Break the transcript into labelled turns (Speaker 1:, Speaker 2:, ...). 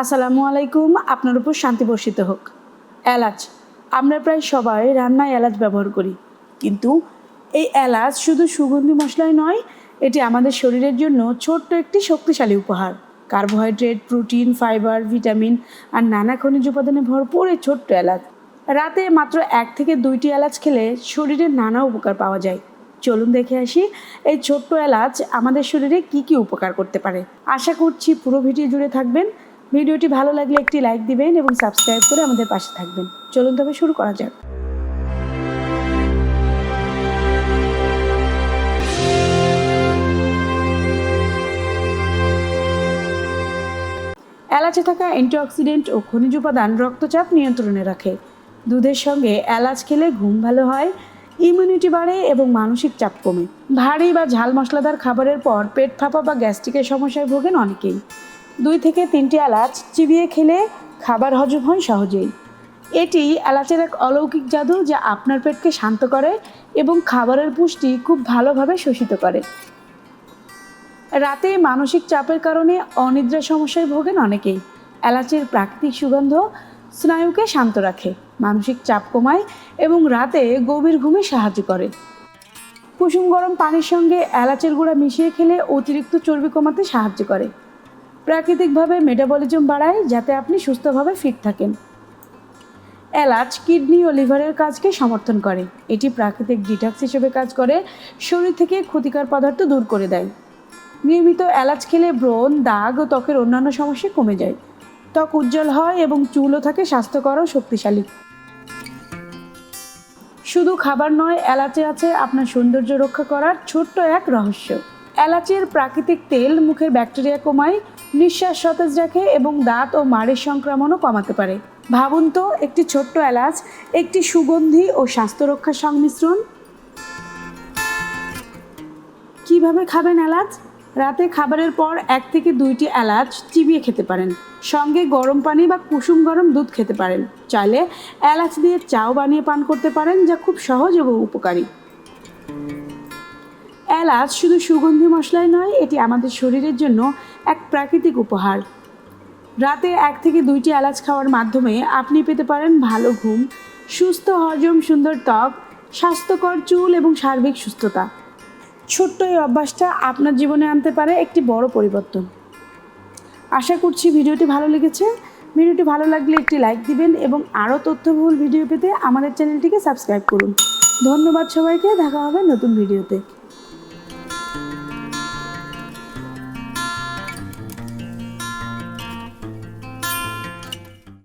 Speaker 1: আসসালামু আলাইকুম, আপনার উপর শান্তি বর্ষিত হোক। এলাচ, আমরা প্রায় সবাই রান্নায় এলাচ ব্যবহার করি। কিন্তু এই এলাচ শুধু সুগন্ধি মশলাই নয়, এটি আমাদের শরীরের জন্য ছোট্ট একটি শক্তিশালী উপহার। কার্বোহাইড্রেট, প্রোটিন, ফাইবার, ভিটামিন আর নানা খনিজ উপাদানে ভরপুর এই ছোট্ট এলাচ। রাতে মাত্র এক থেকে দুইটি এলাচ খেলে শরীরের নানা উপকার পাওয়া যায়। চলুন দেখে আসি, এই ছোট্ট এলাচ আমাদের শরীরে কি কি উপকার করতে পারে। আশা করছি পুরো ভিডিও জুড়ে থাকবেন। ভিডিওটি ভালো লাগলে একটি লাইক দিবেন এবং সাবস্ক্রাইব করে আমাদের পাশে থাকবেন। চলুন তবে শুরু করা যাক। এলাচে থাকা অ্যান্টিঅক্সিডেন্ট ও খনিজ উপাদান রক্তচাপ নিয়ন্ত্রণে রাখে। দুধের সঙ্গে এলাচ খেলে ঘুম ভালো হয় ইমিউনিটি বাড়ে এবং মানসিক চাপ কমে। ভারী বা ঝাল মশলাদার খাবারের পর পেট ফাঁপা বা গ্যাস্ট্রিকের সমস্যায় ভোগেন অনেকেই। দুই থেকে তিনটি এলাচ চিবিয়ে খেলে খাবার হজম হয় সহজেই। এটি এলাচের এক অলৌকিক জাদু যা আপনার পেটকে শান্ত করে এবং খাবারের পুষ্টি খুব ভালোভাবে শোষিত করে। রাতে মানসিক চাপের কারণে অনিদ্রা সমস্যায় ভোগেন অনেকেই। এলাচের প্রাকৃতিক সুগন্ধ স্নায়ুকে শান্ত রাখে, মানসিক চাপ কমায় এবং রাতে গভীর ঘুমে সাহায্য করে। কুসুম গরম পানির সঙ্গে এলাচের গুঁড়া মিশিয়ে খেলে অতিরিক্ত চর্বি কমাতে সাহায্য করে। প্রাকৃতিকভাবে মেটাবলিজম বাড়ায় যাতে আপনি সুস্থভাবে ফিট থাকেন। এলাচ, কিডনি ও লিভারের কাজকে সমর্থন করে। এটি প্রাকৃতিক ডিটক্স হিসেবে কাজ করে, শরীর থেকে ক্ষতিকর পদার্থ দূর করে দেয়। নিয়মিত এলাচ খেলে ব্রণ, দাগ ও ত্বকের অন্যান্য সমস্যা কমে যায়। ত্বক উজ্জ্বল হয় এবং চুলও থাকে স্বাস্থ্যকর ও শক্তিশালী। শুধু খাবার নয়, এলাচে আছে আপনার সৌন্দর্য রক্ষা করার ছোট্ট এক রহস্য। এলাচের প্রাকৃতিক তেল মুখের ব্যাকটেরিয়া কমায়, নিঃশ্বাস সতেজ রাখে এবং দাঁত ও মাড়ির সংক্রমণও কমাতে পারে। ভাবুন তো, একটি ছোট্ট এলাচ, একটি সুগন্ধি ও স্বাস্থ্য রক্ষার সংমিশ্রণ। কীভাবে খাবেন এলাচ? রাতে খাবারের পর এক থেকে দুইটি এলাচ চিবিয়ে খেতে পারেন। সঙ্গে গরম পানি বা কুসুম গরম দুধ খেতে পারেন। চাইলে এলাচ দিয়ে চাও বানিয়ে পান করতে পারেন, যা খুব সহজ এবং উপকারী। এলাচ শুধু সুগন্ধি মশলাই নয়, এটি আমাদের শরীরের জন্য এক প্রাকৃতিক উপহার। রাতে এক থেকে দুইটি এলাচ খাওয়ার মাধ্যমে আপনি পেতে পারেন ভালো ঘুম, সুস্থ হজম সুন্দর ত্বক, স্বাস্থ্যকর চুল এবং সার্বিক সুস্থতা। ছোট্ট এই অভ্যাসটা আপনার জীবনে আনতে পারে একটি বড় পরিবর্তন। আশা করছি ভিডিওটি ভালো লেগেছে। ভিডিওটি ভালো লাগলে একটি লাইক দিবেন এবং আরও তথ্যবহুল ভিডিও পেতে আমাদের চ্যানেলটিকে সাবস্ক্রাইব করুন। ধন্যবাদ সবাইকে, দেখা হবে নতুন ভিডিওতে।